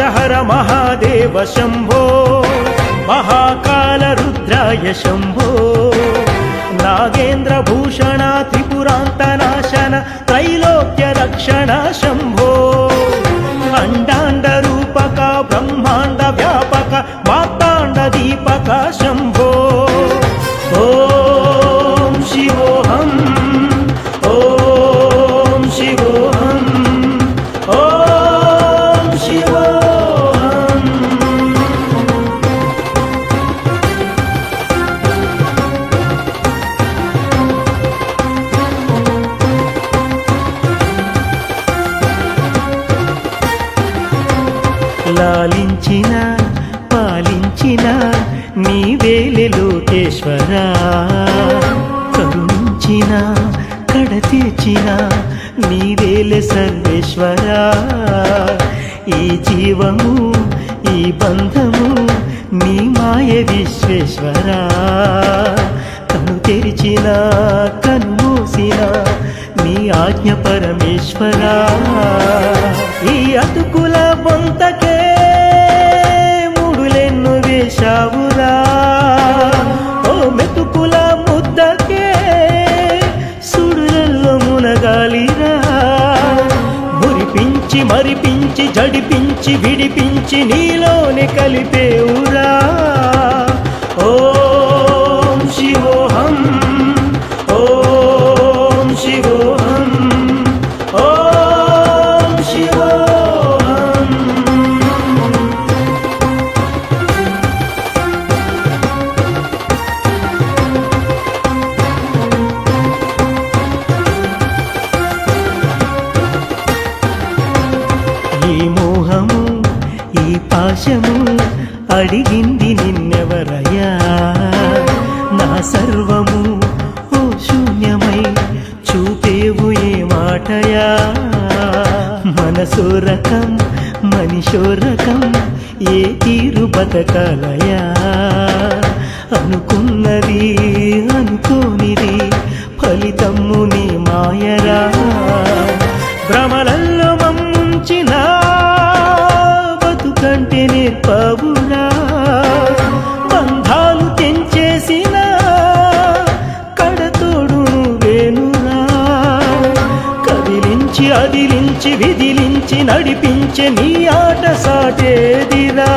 హర హర మహాదేవ శంభో. మహాకాల రుద్రాయ శంభో. నాగేంద్ర భూషణ త్రిపురాంతనాశన త్రైలోక్య రక్షణ లాలించిన పాలించిన నీవేలే లోకేశ్వరా కరుణించిన కడతీర్చిన నీవేలే సర్వేశ్వరా. ఈ జీవము ఈ బంధము నీ మాయ విశ్వేశ్వరా. కను తెరిచిన కను మూసిన నీ ఆజ్ఞ పరమేశ్వరా. ఈ అతుకుల మురిపించి మరిపించి జడిపించి విడిపించి నీలోనే కలిపేవురా ఓ ఈ పాశము అడిగింది నిన్నెవరయ్యా? నా సర్వము ఓ శూన్యమై చూపేవు ఏ మాటయా? మనసో రకం మనిషో రకం ఏ తీరు బతకాలయా? అనుకున్నది అనుకోనిది ఫలితము నీ మాయరా? తిని నేర్పవురా బంధాలు తెంచేసిన కడతోడు వేణురా కదిలించి అదిలించి విదిలించి నడిపించే నీ ఆట సాటేదిరా.